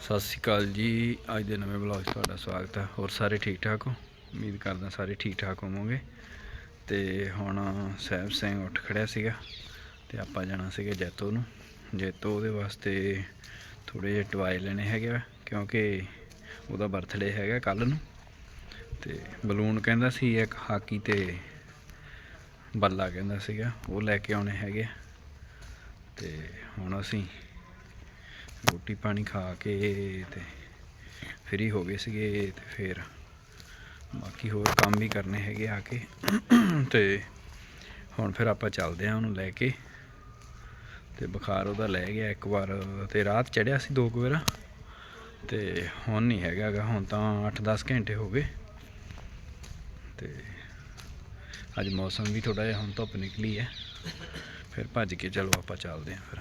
ਸਤਿ ਸ਼੍ਰੀ ਅਕਾਲ ਜੀ। ਅੱਜ ਦੇ ਨਵੇਂ ਵਲੌਗ 'ਚ ਤੁਹਾਡਾ ਸਵਾਗਤ ਹੈ। ਹੋਰ ਸਾਰੇ ਠੀਕ ਠਾਕ ਹੋ? ਉਮੀਦ ਕਰਦਾ ਸਾਰੇ ਠੀਕ ਠਾਕ ਹੋਵੋਗੇ। ਤੇ ਹੁਣ ਸਹਿਬ ਸਿੰਘ ਉੱਠ ਖੜਿਆ ਸੀਗਾ ਤੇ ਆਪਾਂ ਜਾਣਾ ਸੀਗਾ ਜੈਤੋ ਨੂੰ। ਜੈਤੋ ਉਹਦੇ ਵਾਸਤੇ ਥੋੜੇ ਜਿਹੇ ਟਵਾਏ ਲੈਣੇ ਹੈਗੇ ਆ, ਕਿਉਂਕਿ ਉਹਦਾ ਬਰਥਡੇ ਹੈਗਾ ਕੱਲ ਨੂੰ। ਤੇ ਬਲੂਨ ਕਹਿੰਦਾ ਸੀ ਇੱਕ ਹਾਕੀ ਤੇ ਬੱਲਾ ਕਹਿੰਦਾ ਸੀਗਾ। ਉਹ ਲੈ ਕੇ ਆਉਣੇ ਹੈਗੇ ਆ। ਤੇ ਹੁਣ ਅਸੀਂ ਰੋਟੀ ਪਾਣੀ ਖਾ ਕੇ ਤੇ ਫ੍ਰੀ ਹੋ ਗਏ ਸੀਗੇ ਤੇ ਫਿਰ ਬਾਕੀ ਹੋਰ ਕੰਮ ਵੀ ਕਰਨੇ ਹੈਗੇ ਆ ਕੇ। ਤੇ ਹੁਣ ਫਿਰ ਆਪਾਂ ਚੱਲਦੇ ਆ ਉਹਨੂੰ ਲੈ ਕੇ। ਤੇ ਬੁਖਾਰ ਉਹਦਾ ਲੈ ਗਿਆ ਇੱਕ ਵਾਰ ਤੇ ਰਾਤ ਚੜਿਆ ਸੀ ਦੋ ਕੁ ਵਾਰ। ਤੇ ਹੁਣ ਨਹੀਂ ਹੈਗਾ ਗਾ, ਹੁਣ ਤਾਂ 8-10 ਘੰਟੇ ਹੋ ਗਏ। ਤੇ ਅੱਜ ਮੌਸਮ ਵੀ ਥੋੜਾ ਜਿਹਾ ਹੁਣ ਧੁੱਪ ਨਿਕਲੀ ਹੈ। ਫਿਰ ਭੱਜ ਕੇ ਚਲੋ ਆਪਾਂ ਚੱਲਦੇ ਆ ਫਿਰ।